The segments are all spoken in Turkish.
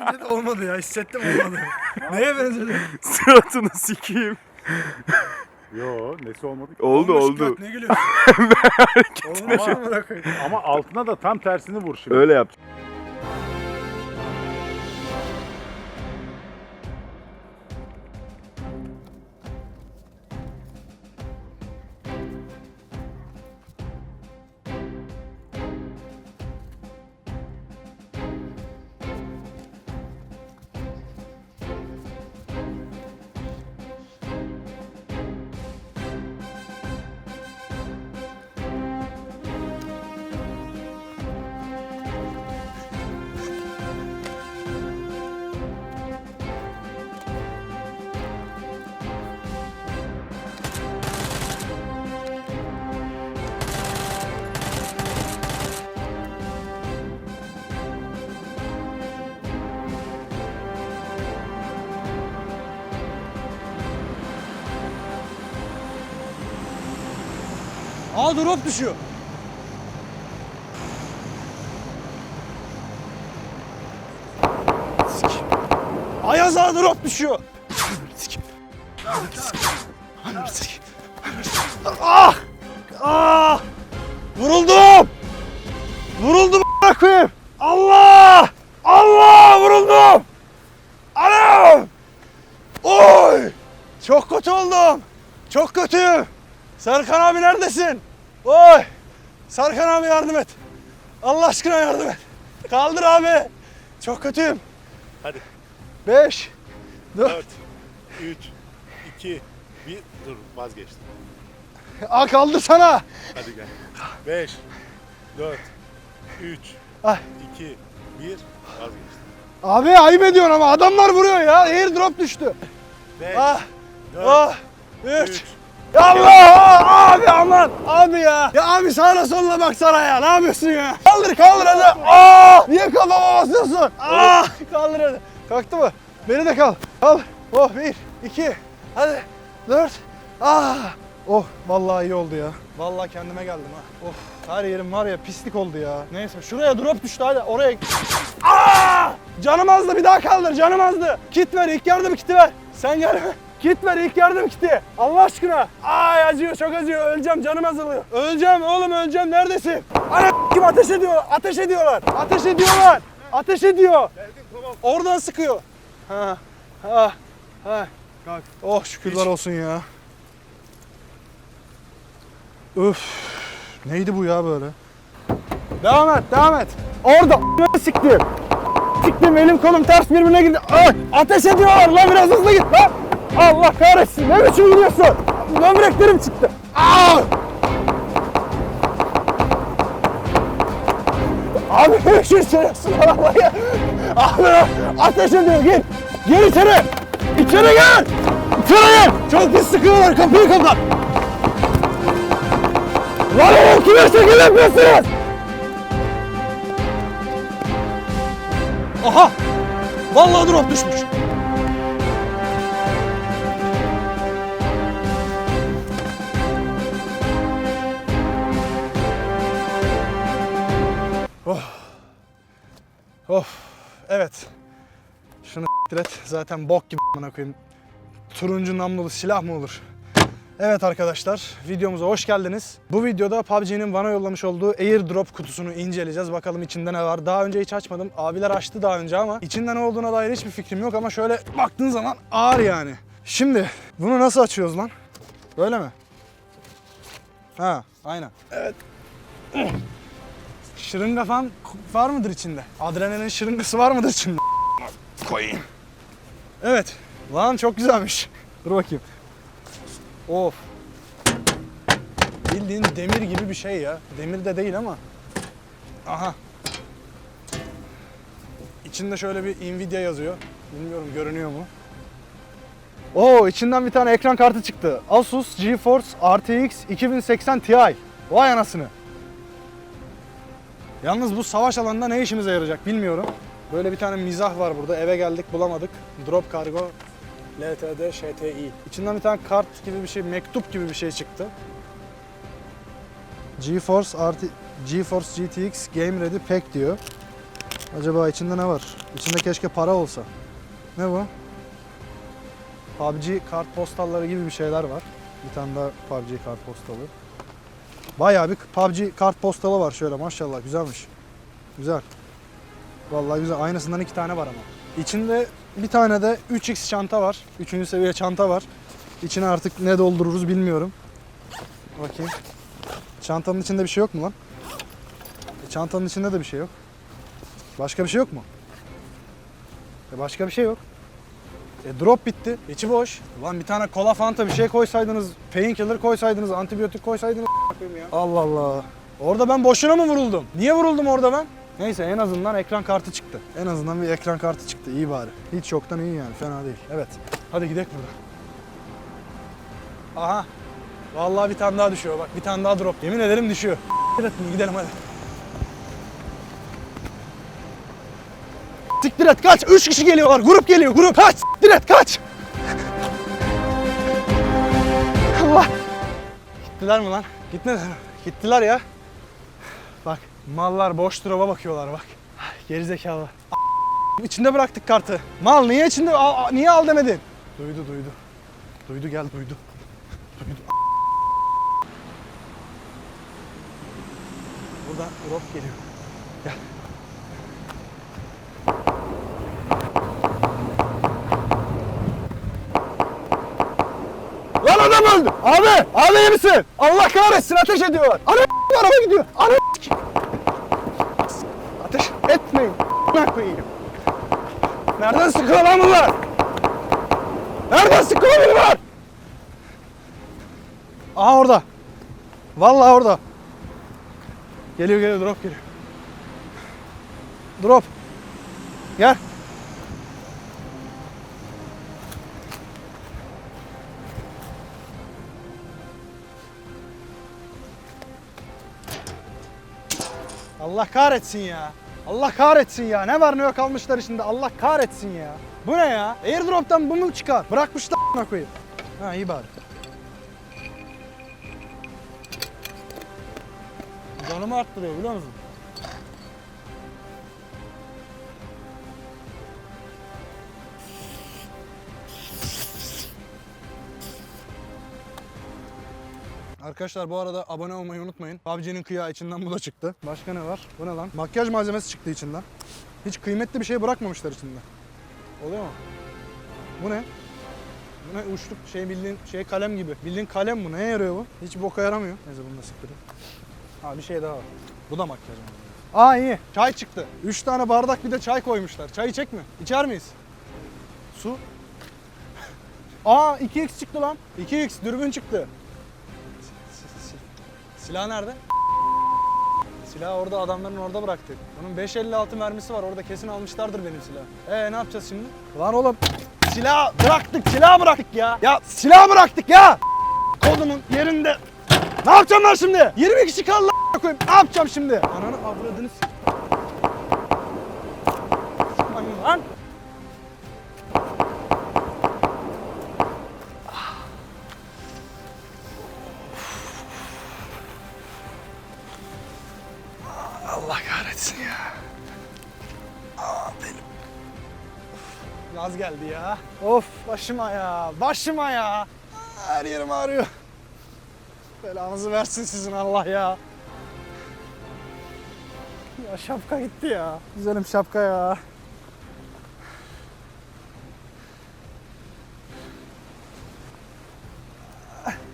Bence de olmadı ya. Hissettim olmadı. Neye benzedi? Suratını sikeyim. Yo nesi olmadı ki? Oldu Olmuş oldu. göt, Ne gülüyorsun? Olmuş mu bırakayım? Ama altına da tam tersini vur şimdi. Öyle yap. Aa drop düşüyor. Ayaz ağa drop düşüyor. Ah! Ah! Vuruldum! Vuruldum koyayım. Allah! Allah vuruldum! Anam! Oy! Çok kötü oldum. Çok kötüyüm. Serkan abi neredesin? Oy! Serkan abi yardım et. Allah aşkına yardım et. Kaldır abi. Çok kötüyüm. Hadi. Beş. 4, 3, 2, 1. Dur vazgeçtim. Aa kaldır sana. Hadi gel. 5, 4, 3, Ay. 2, 1. Vazgeçtim. Abi ayıp ediyorsun ama adamlar vuruyor ya. Airdrop düştü. 5, Ah. 4, Ah. Üç. 3, Ya Allah! Abi aman! Abi ya! Ya abi sağına soluna baksana ya! Ne yapıyorsun ya? Kaldır kaldır hadi! Aa! Niye kafama basıyorsun? Aa! Kaldır hadi. Kalktı mı? Beni de kal. Kal. Oh bir, iki, hadi. Dört. Ah! Oh vallahi iyi oldu ya. Vallahi kendime geldim ha. Of her yerim var ya pislik oldu ya. Neyse şuraya drop düştü hadi oraya. Aa! Canım azdı bir daha kaldır canım azdı. Kit ver ilk yardım kiti ver. Sen gel. Kit ver ilk yardım kiti. Allah aşkına. Ay acıyor çok acıyor. Öleceğim canım azalıyor. Öleceğim oğlum öleceğim neredesin? Ana kim ateş ediyor? Ateş ediyorlar. Ateş ediyorlar. Ateş ediyor. Oradan sıkıyor. Ha. Ha. Ha. Kalk. Oh şükürler olsun ya. Öf. Neydi bu ya böyle? Devam et, devam et. Orada siktim. Siktim elim kolum ters birbirine girdi. Ay, ateş ediyorlar lan biraz hızlı git lan. Allah kahretsin ne biçim yürüyorsun? Böbreklerim çıktı. Aa! Abi ne biçim sürüyorsun arabayı? Abi ateş ediyor git. Gir içeri. İçeri gel. İçeri gel. Çok pis sıkıyorlar kapıyı kapat. Lan oğlum kime şekil yapıyorsunuz? Aha! Vallahi drop düşmüş. Of. Evet. Şunu et. Zaten bok gibi amına koyayım. Turuncu namlulu silah mı olur? Evet arkadaşlar, videomuza hoş geldiniz. Bu videoda PUBG'nin bana yollamış olduğu airdrop kutusunu inceleyeceğiz. Bakalım içinde ne var. Daha önce hiç açmadım. Abiler açtı daha önce ama içinde ne olduğuna dair hiçbir fikrim yok ama şöyle baktığın zaman ağır yani. Şimdi bunu nasıl açıyoruz lan? Böyle mi? Ha, aynen. Evet. Şırınga falan var mıdır içinde? Adrenalin şırıngası var mıdır içinde? Koyayım. Evet. Lan çok güzelmiş. Dur bakayım. Of. Bildiğin demir gibi bir şey ya. Demir de değil ama. Aha. İçinde şöyle bir Nvidia yazıyor. Bilmiyorum görünüyor mu? Oo içinden bir tane ekran kartı çıktı. Asus GeForce RTX 2080 Ti. Vay anasını. Yalnız bu savaş alanında ne işimize yarayacak bilmiyorum. Böyle bir tane mizah var burada. Eve geldik bulamadık. Drop kargo LTD STI. İçinden bir tane kart gibi bir şey, mektup gibi bir şey çıktı. GeForce RT GeForce GTX Game Ready Pack diyor. Acaba içinde ne var? İçinde keşke para olsa. Ne bu? PUBG kartpostalları gibi bir şeyler var. Bir tane daha PUBG kartpostalı. Bayağı bir PUBG kartpostalı var şöyle maşallah güzelmiş. Güzel. Vallahi güzel. Aynısından iki tane var ama. İçinde bir tane de 3x çanta var. Üçüncü seviye çanta var. İçine artık ne doldururuz bilmiyorum. Bakayım. Çantanın içinde bir şey yok mu lan? E, çantanın içinde de bir şey yok. Başka bir şey yok mu? E başka bir şey yok. E drop bitti. İçi boş. Lan bir tane kola fanta bir şey koysaydınız, painkiller koysaydınız, antibiyotik koysaydınız ya. Allah Allah. Orada ben boşuna mı vuruldum? Niye vuruldum orada ben? Neyse en azından ekran kartı çıktı. En azından bir ekran kartı çıktı. İyi bari. Hiç yoktan iyi yani. Fena değil. Evet. Hadi gidelim buradan. Aha. Vallahi bir tane daha düşüyor bak. Bir tane daha drop. Yemin ederim düşüyor. Gidelim hadi. Siktir et kaç. Üç kişi geliyorlar. Grup geliyor grup. Kaç. Siktir et kaç. Allah. Gittiler mi lan? Gitmediler mi? Gittiler ya. Bak mallar boş drop'a bakıyorlar bak. Gerizekalı. İçinde bıraktık kartı. Mal niye içinde? Al- al- niye al demedin? Duydu duydu. Duydu gel duydu. Duydu. Buradan drop geliyor. Gel. Lan adam öldü. Abi, abi iyi misin? Allah kahretsin ateş ediyorlar. Ana araba gidiyor. Ana Ateş etmeyin. Koyayım? Nereden sıkıyor lan bunlar? Nereden sıkıyor bunlar? Aha orada. Vallahi orada. Geliyor geliyor drop geliyor. Drop. Gel. Allah kahretsin ya. Allah kahretsin ya. Ne var ne yok almışlar içinde. Allah kahretsin ya. Bu ne ya? Airdrop'tan bu mu çıkar? Bırakmışlar a**ına koyayım. Ha iyi bari. Canımı arttırıyor biliyor musun? Arkadaşlar bu arada abone olmayı unutmayın. PUBG'nin kıyağı içinden bu da çıktı. Başka ne var? Bu ne lan? Makyaj malzemesi çıktı içinden. Hiç kıymetli bir şey bırakmamışlar içinde. Oluyor mu? Bu ne? Bu ne? Uçluk şey bildiğin şey kalem gibi. Bildiğin kalem bu. Neye yarıyor bu? Hiç boka yaramıyor. Neyse bunu da siktirin. Ha bir şey daha var. Bu da makyaj malzemesi. Aa iyi. Çay çıktı. 3 tane bardak bir de çay koymuşlar. Çay içecek mi? İçer miyiz? Su. Aa 2x çıktı lan. 2x dürbün çıktı. Silah nerede? Silah orada adamların orada bıraktık. Bunun 556 mermisi var orada kesin almışlardır benim silahı. Ee ne yapacağız şimdi? Lan oğlum silah bıraktık silah bıraktık ya. Ya silah bıraktık ya. Kolumun yerinde. Ne yapacağım ben şimdi? 20 kişi kaldı koyayım. Ne yapacağım şimdi? Ananı avradını Gaz geldi ya. Of başıma ya. Başıma ya. Her yerim ağrıyor. Belanızı versin sizin Allah ya. Ya şapka gitti ya. Güzelim şapka ya.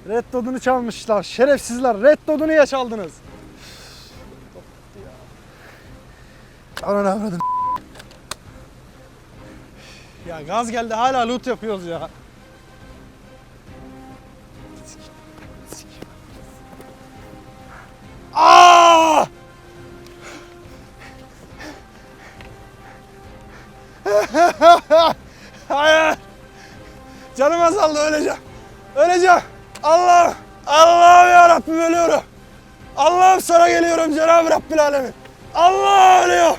Red Dot'unu çalmışlar. Şerefsizler. Red Dot'unu ya çaldınız. Ananı avradın. Ya gaz geldi hala loot yapıyoruz ya. Aa! Hayır. Canım azaldı öleceğim. Öleceğim. Allah! Allah'ım ya Rabbim ölüyorum. Allah'ım sana geliyorum Cenab-ı Rabbil Alemin. Allah ölüyor.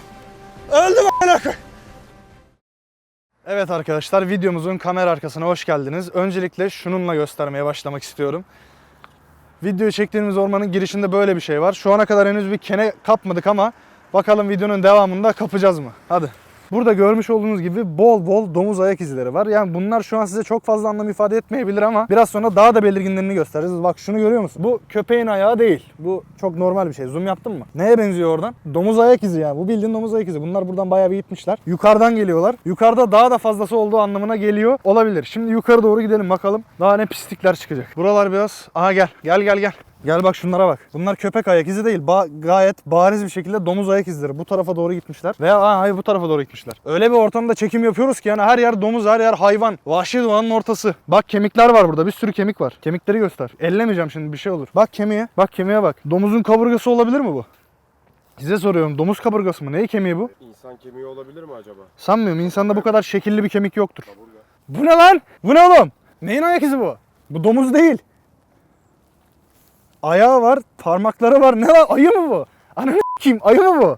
Öldüm amına koy. Evet arkadaşlar videomuzun kamera arkasına hoş geldiniz. Öncelikle şununla göstermeye başlamak istiyorum. Videoyu çektiğimiz ormanın girişinde böyle bir şey var. Şu ana kadar henüz bir kene kapmadık ama Bakalım videonun devamında kapacağız mı? Hadi. Burada görmüş olduğunuz gibi bol bol domuz ayak izleri var. Yani bunlar şu an size çok fazla anlam ifade etmeyebilir ama biraz sonra daha da belirginlerini göstereceğiz. Bak şunu görüyor musun? Bu köpeğin ayağı değil. Bu çok normal bir şey. Zoom yaptın mı? Neye benziyor oradan? Domuz ayak izi yani. Bu bildiğin domuz ayak izi. Bunlar buradan bayağı bir gitmişler. Yukarıdan geliyorlar. Yukarıda daha da fazlası olduğu anlamına geliyor. Olabilir. Şimdi yukarı doğru gidelim bakalım. Daha ne pislikler çıkacak. Buralar biraz... Aha gel. Gel gel gel. Gel bak şunlara bak. Bunlar köpek ayak izi değil. Ba- gayet bariz bir şekilde domuz ayak izleri. Bu tarafa doğru gitmişler. Veya aa, hayır bu tarafa doğru gitmişler. Öyle bir ortamda çekim yapıyoruz ki yani her yer domuz, her yer hayvan. Vahşi doğanın ortası. Bak kemikler var burada. Bir sürü kemik var. Kemikleri göster. Ellemeyeceğim şimdi bir şey olur. Bak kemiğe. Bak kemiğe bak. Domuzun kaburgası olabilir mi bu? Size soruyorum. Domuz kaburgası mı? Neyi kemiği bu? İnsan kemiği olabilir mi acaba? Sanmıyorum. İnsanda bu kadar şekilli bir kemik yoktur. Kaburga. Bu ne lan? Bu ne oğlum? Neyin ayak izi bu? Bu domuz değil. Ayağı var, parmakları var. Ne lan? Ayı mı bu? Ananı kim? Ayı mı bu?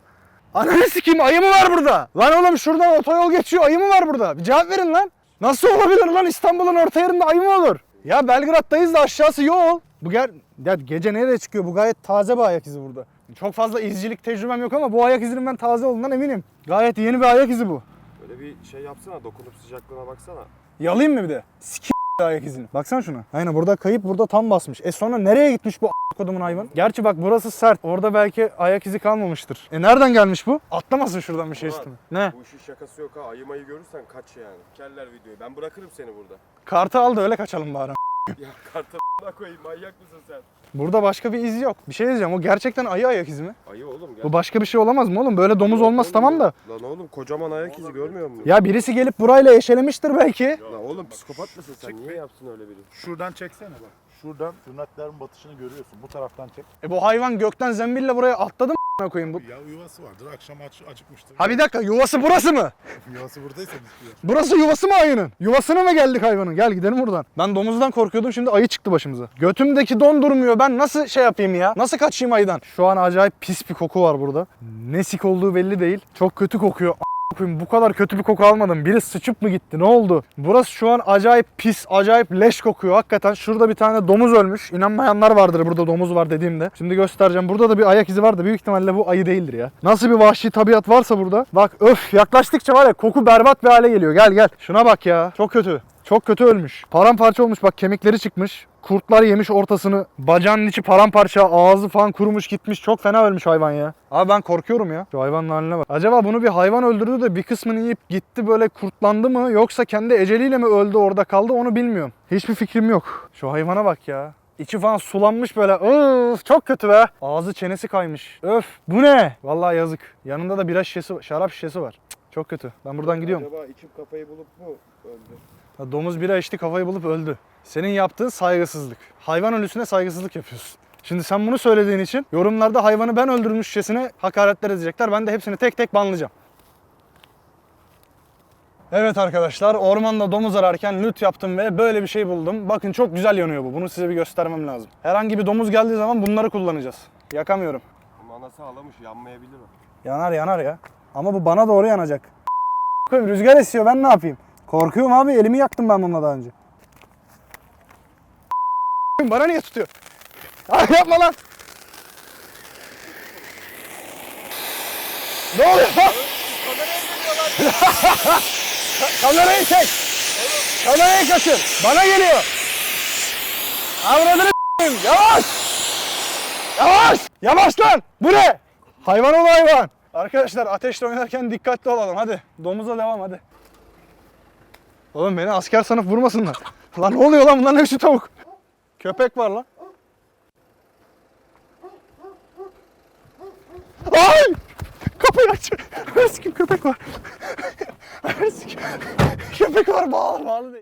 Ananı sikeyim ayı mı var burada? Lan oğlum şuradan otoyol geçiyor ayı mı var burada? Bir cevap verin lan. Nasıl olabilir lan İstanbul'un orta yerinde ayı mı olur? Ya Belgrad'dayız da aşağısı yol. Bu ger ya gece nereye çıkıyor? Bu gayet taze bir ayak izi burada. Çok fazla izcilik tecrübem yok ama bu ayak izinin ben taze olduğundan eminim. Gayet yeni bir ayak izi bu. Böyle bir şey yapsana dokunup sıcaklığına baksana. Yalayayım mı bir de? Siki ayak izini. Baksana şuna. Aynen burada kayıp burada tam basmış. E sonra nereye gitmiş bu kodumun hayvan? Gerçi bak burası sert. Orada belki ayak izi kalmamıştır. E nereden gelmiş bu? Atlamasın şuradan bir şey Ulan, üstüne. Ne? Bu işin şakası yok ha. Ayı mayı görürsen kaç yani. Keller videoyu. Ben bırakırım seni burada. Kartı al da öyle kaçalım bari. Ya kartına koyayım manyak mısın sen? Burada başka bir iz yok. Bir şey diyeceğim. O gerçekten ayı ayak izi mi? Ayı oğlum gel. Bu başka bir şey olamaz mı oğlum? Böyle domuz olmaz Oğlum tamam ya. da. Lan oğlum kocaman ayak izi görmüyor musun? Ya birisi gelip burayla eşelemiştir belki. Lan oğlum psikopat mısın sen? Niye yapsın öyle biri? Şuradan çeksene bak. Şuradan tırnakların batışını görüyorsun. Bu taraftan çek. E bu hayvan gökten zembille buraya atladı koyayım bu? Ya yuvası vardır. Akşam aç, acıkmıştır. Ha bir dakika yuvası burası mı? Yuvası buradaysa bitiyor. Burası yuvası mı ayının? Yuvasına mı geldik hayvanın? Gel gidelim buradan. Ben domuzdan korkuyordum şimdi ayı çıktı başımıza. Götümdeki don durmuyor. Ben nasıl şey yapayım ya? Nasıl kaçayım ayıdan? Şu an acayip pis bir koku var burada. Ne sik olduğu belli değil. Çok kötü kokuyor. Koyayım, Bu kadar kötü bir koku almadım. Biri sıçıp mı gitti? Ne oldu? Burası şu an acayip pis, acayip leş kokuyor. Hakikaten şurada bir tane domuz ölmüş. İnanmayanlar vardır burada domuz var dediğimde. Şimdi göstereceğim. Burada da bir ayak izi var da büyük ihtimalle bu ayı değildir ya. Nasıl bir vahşi tabiat varsa burada. Bak öf yaklaştıkça var ya koku berbat bir hale geliyor. Gel gel. Şuna bak ya. Çok kötü. Çok kötü ölmüş. Paramparça olmuş bak kemikleri çıkmış. Kurtlar yemiş ortasını. Bacağının içi paramparça, ağzı falan kurumuş gitmiş. Çok fena ölmüş hayvan ya. Abi ben korkuyorum ya. Şu hayvanın haline bak. Acaba bunu bir hayvan öldürdü de bir kısmını yiyip gitti böyle kurtlandı mı? Yoksa kendi eceliyle mi öldü orada kaldı onu bilmiyorum. Hiçbir fikrim yok. Şu hayvana bak ya. İçi falan sulanmış böyle. Öf çok kötü be. Ağzı çenesi kaymış. Öf bu ne? Vallahi yazık. Yanında da bira şişesi, şarap şişesi var. Cık, Çok kötü. Ben buradan gidiyorum. Acaba içip kafayı bulup mu öldü? Ya Domuz bira içti kafayı bulup öldü. Senin yaptığın saygısızlık. Hayvan ölüsüne saygısızlık yapıyorsun. Şimdi sen bunu söylediğin için yorumlarda hayvanı ben öldürmüşçesine hakaretler edecekler. Ben de hepsini tek tek banlayacağım. Evet arkadaşlar ormanda domuz ararken lüt yaptım ve böyle bir şey buldum. Bakın çok güzel yanıyor bu. Bunu size bir göstermem lazım. Herhangi bir domuz geldiği zaman bunları kullanacağız. Yakamıyorum. Ama anası ağlamış yanmayabilir o. Yanar yanar ya. Ama bu bana doğru yanacak. Rüzgar esiyor ben ne yapayım? Korkuyorum abi elimi yaktım ben bununla daha önce. Bana niye tutuyor? Ay yapma lan. Ne oluyor? Kamerayı çek. Kamerayı kaçır. Bana geliyor. Avradını. Yavaş. Yavaş. Yavaş lan. Bu ne? Hayvan ol hayvan. Arkadaşlar ateşle oynarken dikkatli olalım hadi. Domuza devam hadi. Oğlum beni asker sanıp vurmasınlar. Lan ne oluyor lan bunların hepsi tavuk. Köpek var lan. Ay! Kapıyı aç. Sikim köpek var. Sikim. köpek var bağlı bağlı değil.